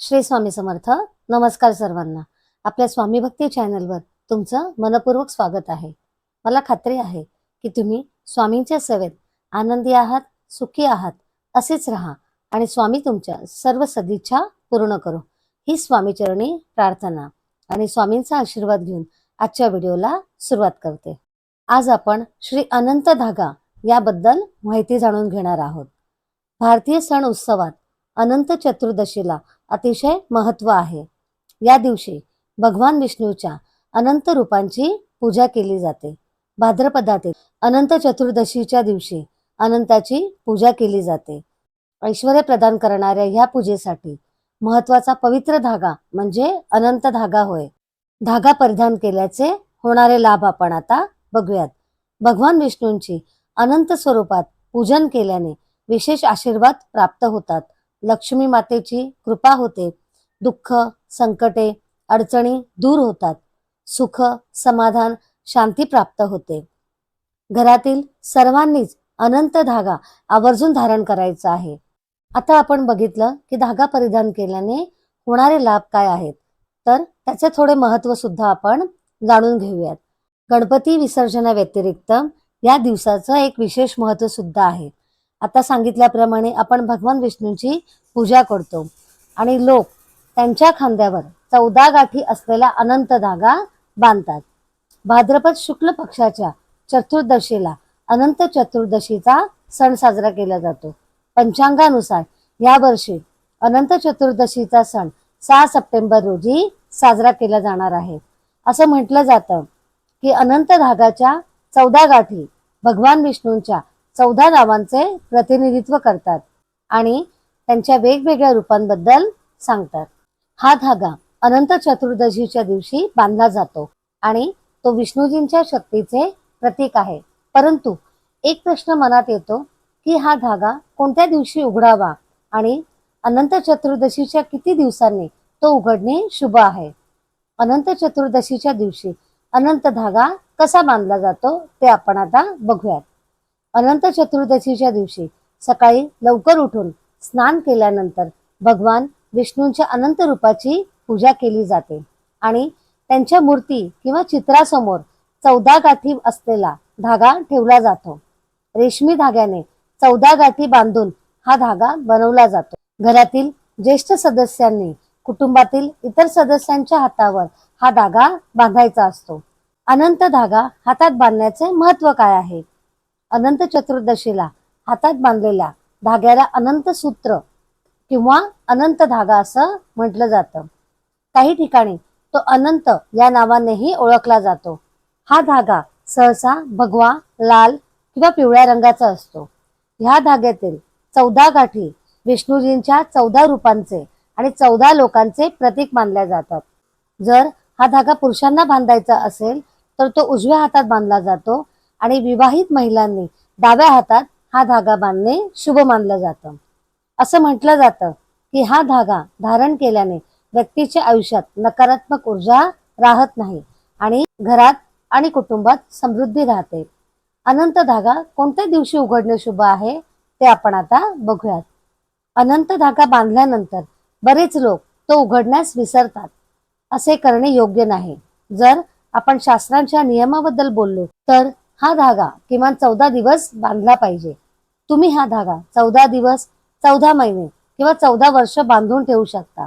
श्री स्वामी समर्थ. नमस्कार सर्वांना. आपल्या स्वामी भक्ती चॅनलवर तुमचं मनपूर्वक स्वागत आहे. मला खात्री आहे की तुम्ही स्वामींच्या सेवेत आनंदी आहात सुखी आहात असेच राहा आणि स्वामी तुमच्या सर्व सदिच्छा पूर्ण करो. ही स्वामीचरणी प्रार्थना आणि स्वामींचा आशीर्वाद घेऊन आजच्या व्हिडिओला सुरुवात करते. आज आपण श्री अनंत धागा याबद्दल माहिती जाणून घेणार आहोत. भारतीय सण उत्सवात अनंत चतुर्दशीला अतिशय महत्त्व आहे. या दिवशी भगवान विष्णूच्या अनंत रूपांची पूजा केली जाते. भाद्रपदातील अनंत चतुर्दशीच्या दिवशी अनंताची पूजा केली जाते. ऐश्वर प्रदान करणाऱ्या ह्या पूजेसाठी महत्त्वाचा पवित्र धागा म्हणजे अनंत धागा होय. धागा परिधान केल्याचे होणारे लाभ आपण आता बघूयात. भगवान विष्णूंची अनंत स्वरूपात पूजन केल्याने विशेष आशीर्वाद प्राप्त होतात. लक्ष्मी मातेची कृपा होते. दुःख संकटे अडचणी दूर होतात. सुख समाधान शांती प्राप्त होते. घरातील सर्वांनीच अनंत धागा आवर्जून धारण करायचा आहे. आता आपण बघितलं की धागा परिधान केल्याने होणारे लाभ काय आहेत? तर त्याचे थोडे महत्त्व सुद्धा आपण जाणून घेऊयात. गणपती विसर्जना व्यतिरिक्त या दिवसाचं एक विशेष महत्त्व सुद्धा आहे. आता सांगितल्याप्रमाणे आपण भगवान विष्णूंची पूजा करतो. आणि लोक त्यांच्या खांद्यावर चौदा गाठी असलेला अनंत धागा बांधतात. भाद्रपद शुक्ल पक्षाच्या चतुर्दशीला अनंत चतुर्दशीचा सण साजरा केला जातो. पंचांगानुसार या वर्षी अनंत चतुर्दशीचा सण सहा सप्टेंबर रोजी साजरा केला जाणार आहे. असं म्हटलं जातं की अनंत धागाच्या चौदा गाठी भगवान विष्णूंच्या चौदा गावांचे प्रतिनिधित्व करतात आणि त्यांच्या वेगवेगळ्या रूपांबद्दल सांगतात. हा धागा अनंत चतुर्दशीच्या दिवशी बांधला जातो आणि तो विष्णूजींच्या शक्तीचे प्रतीक आहे. परंतु एक प्रश्न मनात येतो की हा धागा कोणत्या दिवशी उघडावा आणि अनंत चतुर्दशीच्या किती दिवसांनी तो उघडणे शुभ आहे? अनंत चतुर्दशीच्या दिवशी अनंत धागा कसा बांधला जातो ते आपण आता बघूयात. अनंत चतुर्दशीच्या दिवशी सकाळी लवकर उठून स्नान केल्यानंतर भगवान विष्णूंच्या अनंत रूपाची पूजा केली जाते. आणि त्यांच्या मूर्ती किंवा चित्रासमोर चौदा गाठी असलेला धागा ठेवला जातो. रेशमी धाग्याने चौदा गाठी बांधून हा धागा बनवला जातो. घरातील ज्येष्ठ सदस्यांनी कुटुंबातील इतर सदस्यांच्या हातावर हा धागा बांधायचा असतो. अनंत धागा हातात बांधण्याचे महत्त्व काय आहे? अनंत चतुर्दशीला हातात बांधलेल्या धाग्याला अनंत सूत्र किंवा अनंत धागा असं म्हटलं जातं. काही ठिकाणी तो अनंत या नावानेही ओळखला जातो. हा धागा सहसा भगवा लाल किंवा पिवळ्या रंगाचा असतो. ह्या धाग्यातील चौदा गाठी विष्णूजींच्या चौदा रूपांचे आणि चौदा लोकांचे प्रतीक मानल्या जातात. जर हा धागा पुरुषांना बांधायचा असेल तर तो उजव्या हातात बांधला जातो आणि विवाहित महिलांनी डाव्या हातात हा धागा बांधणे शुभ मानलं जातं. असं म्हटलं जातं की हा धागा धारण केल्याने व्यक्तीच्या आयुष्यात नकारात्मक ऊर्जा राहत नाही आणि घरात आणि कुटुंबात समृद्धी राहते. अनंत धागा कोणत्या दिवशी उघडणे शुभ आहे ते आपण आता बघूयात. अनंत धागा बांधल्यानंतर बरेच लोक तो उघडण्यास विसरतात. असे करणे योग्य नाही. जर आपण शास्त्रांच्या नियमाबद्दल बोललो तर हा धागा किमान चौदा दिवस बांधला पाहिजे. तुम्ही हा धागा चौदा दिवस चौदा महिने किंवा चौदा वर्ष बांधून ठेवू शकता.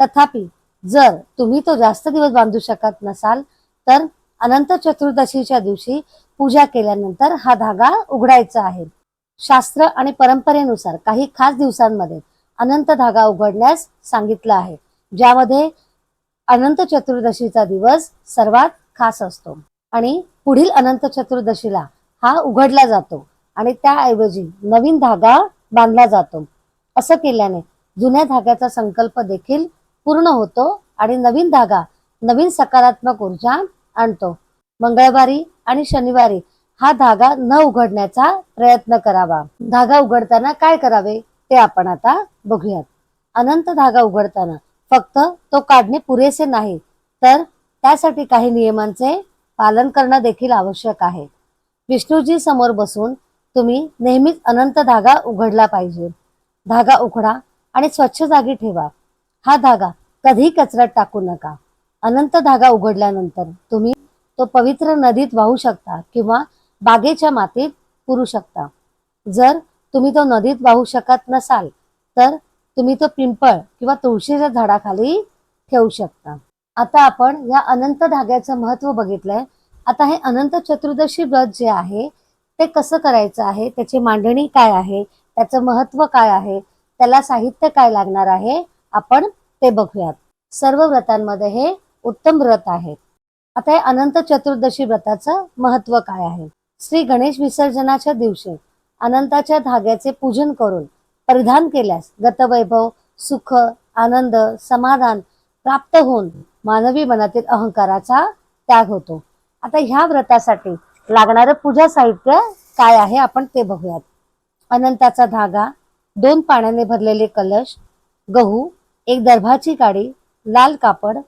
तथापि जर तुम्ही तो जास्त दिवस बांधू शकत नसाल तर अनंत चतुर्दशीच्या दिवशी पूजा केल्यानंतर हा धागा उघडायचा आहे. शास्त्र आणि परंपरेनुसार काही खास दिवसांमध्ये अनंत धागा उघडण्यास सांगितलं आहे ज्यामध्ये अनंत चतुर्दशीचा दिवस सर्वात खास असतो. आणि पुढील अनंत चतुर्दशीला हा उघडला जातो आणि त्याऐवजी नवीन धागा बांधला जातो. असं केल्याने जुन्या धाग्याचा संकल्प देखील पूर्ण होतो आणि नवीन धागा नवीन सकारात्मक ऊर्जा आणतो. मंगळवारी आणि शनिवारी हा धागा न उघडण्याचा प्रयत्न करावा. धागा उघडताना काय करावे ते आपण आता बघूयात. अनंत धागा उघडताना फक्त तो काढणे पुरेसे नाही तर त्यासाठी काही नियमांचे पालन करणं देखील आवश्यक आहे. विष्णूजी समोर बसून तुम्ही नेहमीच अनंत धागा उघडला पाहिजे. धागा उघडा आणि स्वच्छ जागी ठेवा. हा धागा कधी कचऱ्यात टाकू नका. अनंत धागा उघडल्यानंतर तुम्ही तो पवित्र नदीत वाहू शकता किंवा बागेच्या मातीत पुरू शकता. जर तुम्ही तो नदीत वाहू शकत नसाल तर तुम्ही तो पिंपळ किंवा तुळशीच्या झाडाखाली ठेवू शकता. आता आपण या अनंत धाग्याचं महत्त्व बघितलंय. आता हे अनंत चतुर्दशी व्रत जे आहे ते कसं करायचं आहे? त्याची मांडणी काय आहे? त्याचं महत्त्व काय आहे? त्याला साहित्य काय लागणार आहे? आपण ते बघूयात. सर्व व्रतांमध्ये हे उत्तम व्रत आहे. आता हे अनंत चतुर्दशी व्रताचं महत्त्व काय आहे? श्री गणेश विसर्जनाच्या दिवशी अनंताच्या धाग्याचे पूजन करून परिधान केल्यास गतवैभव सुख आनंद समाधान प्राप्त होऊन मानवी मनातील अहंकाराचा त्याग होतो. आता ह्या व्रतासाठी लागणारं पूजा साहित्य काय आहे आपण ते बघूयात. अनंताचा धागा दोन पाण्याने भरलेले कलश गहू एक दर्भाची काडी लाल कापड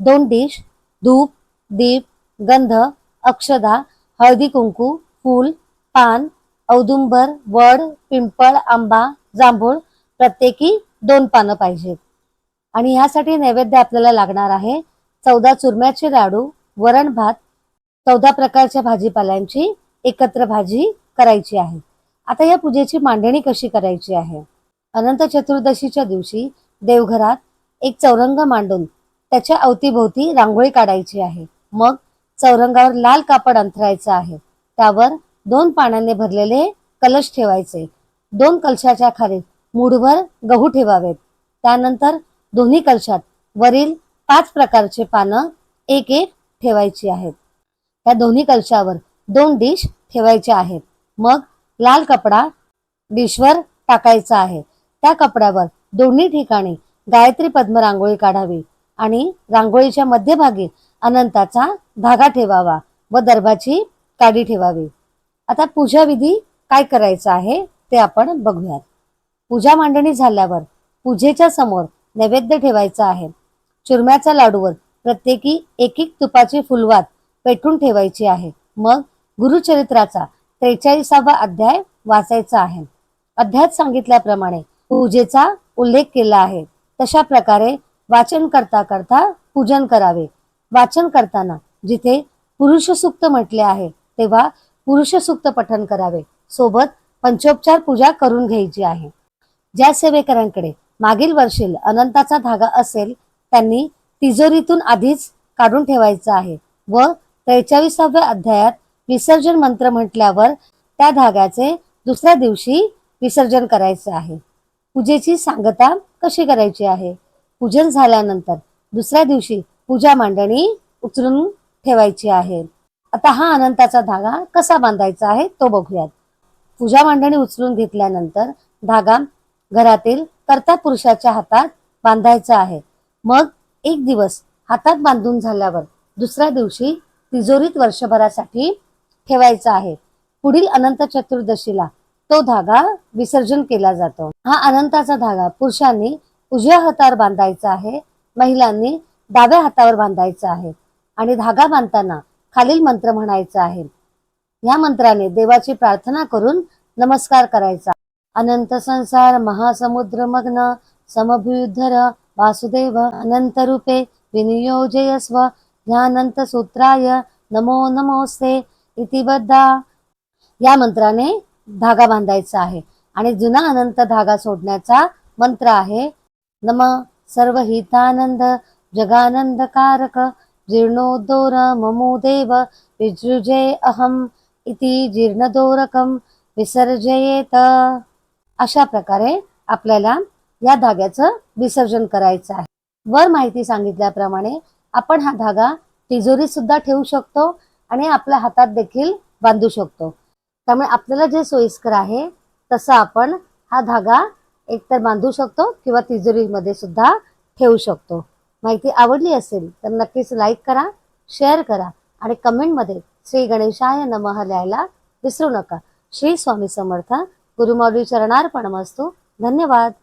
दोन डिश धूप दीप गंध अक्षदा हळदी कुंकू फूल पान औदुंबर वड पिंपळ आंबा जांभूळ प्रत्येकी दोन पानं पाहिजेत. आणि ह्यासाठी नैवेद्य आपल्याला लागणार आहे. चौदा चुरम्याचे लाडू वरण भात चौदा प्रकारच्या भाजीपाल्यांची एकत्र भाजी करायची आहे. आता या पूजेची मांडणी कशी करायची आहे? अनंत चतुर्दशीच्या दिवशी देवघरात एक चौरंग मांडून त्याच्या अवतीभोवती रांगोळी काढायची आहे. मग चौरंगावर लाल कापड अंथरायचं आहे. त्यावर दोन पाण्याने भरलेले कलश ठेवायचे. दोन कलशाच्या खाली मूडभर गहू ठेवावेत. त्यानंतर दोन्ही कलशात वरील पाच प्रकारचे पानं एक एक ठेवायची आहेत. त्या दोन्ही कलशावर दोन डिश ठेवायचे आहेत. मग लाल कपडा डिशवर टाकायचा आहे. त्या कपड्यावर दोन्ही ठिकाणी गायत्री पद्म रांगोळी काढावी आणि रांगोळीच्या मध्यभागी अनंताचा धागा ठेवावा व दर्भाची काडी ठेवावी. आता पूजा विधी काय करायचं आहे ते आपण बघूयात. पूजा मांडणी झाल्यावर पूजेच्या समोर नैवेद्य ठेवायचा आहे. चुरम्याच्या लाडूवर प्रत्येकी एक एक तुपाची फुलवात पेटून ठेवायची आहे. मग गुरुचरित्राचा त्रेचाळीसावा अध्याय वाचायचा आहे. अध्यायात सांगितल्याप्रमाणे पूजेचा उल्लेख केला आहे. तशा प्रकारे वाचन करता करता पूजन करावे. वाचन करताना जिथे पुरुष सुक्त म्हटले आहे तेव्हा पुरुष सुक्त पठन करावे. सोबत पंचोपचार पूजा करून घ्यायची आहे. ज्या सेवेकरांकडे मागील वर्षील अनंताचा धागा असेल त्यांनी तिजोरीतून आधीच काढून ठेवायचा आहे. व त्रेचाळीसाव्या अध्यायात विसर्जन मंत्र म्हटल्यावर त्या धाग्याचे दुसऱ्या दिवशी विसर्जन करायचे आहे. पूजेची सांगता कशी करायची आहे? पूजन झाल्यानंतर दुसऱ्या दिवशी पूजा मांडणी उचलून ठेवायची आहे. आता हा अनंताचा धागा कसा बांधायचा आहे तो बघूयात. पूजा मांडणी उचलून घेतल्यानंतर धागा घरातील कर्ता पुरुषाच्या हातात बांधायचा आहे. मग एक दिवस हातात बांधून झाल्यावर दुसऱ्या दिवशी तिजोरीत वर्षभरासाठी ठेवायचा आहे. पुढील अनंत चतुर्दशीला तो धागा विसर्जन केला जातो. हा अनंताचा धागा पुरुषांनी उजव्या हातावर बांधायचा आहे महिलांनी डाव्या हातावर बांधायचा आहे आणि धागा बांधताना खालील मंत्र म्हणायचा आहे. या मंत्राने देवाची प्रार्थना करून नमस्कार करायचा. अनंत संसार महासमुद्र मग्न समभ्युद्धर वासुदेव अनंत रूपे विनियोजयस्व ह्यानंत सूत्राय नमो नमोस्ते इति बद्धा. या मंत्राने धागा बांधायचा आहे आणि जुना अनंत धागा सोडण्याचा मंत्र आहे. नम सर्व हितानंद जगानंदकारक जीर्णोद्धोर ममो देव विजृजे अहम इति जीर्णदोरकम विसर्जयेत. अशा प्रकारे आपल्याला या धाग्याचं विसर्जन करायचं आहे. वर माहिती सांगितल्याप्रमाणे आपण हा धागा तिजोरीत सुद्धा ठेवू शकतो आणि आपल्या हातात देखील बांधू शकतो. त्यामुळे आपल्याला जे सोयीस्कर आहे तसं आपण हा धागा एकतर बांधू शकतो किंवा तिजोरीमध्ये सुद्धा ठेवू शकतो. माहिती आवडली असेल तर नक्कीच लाईक करा शेअर करा आणि कमेंटमध्ये श्री गणेशाय नमः लिहायला विसरू नका. श्री स्वामी समर्थ. ગુરુમૌલી ચરણાર્પણ મસ્તુ ધન્યવાદ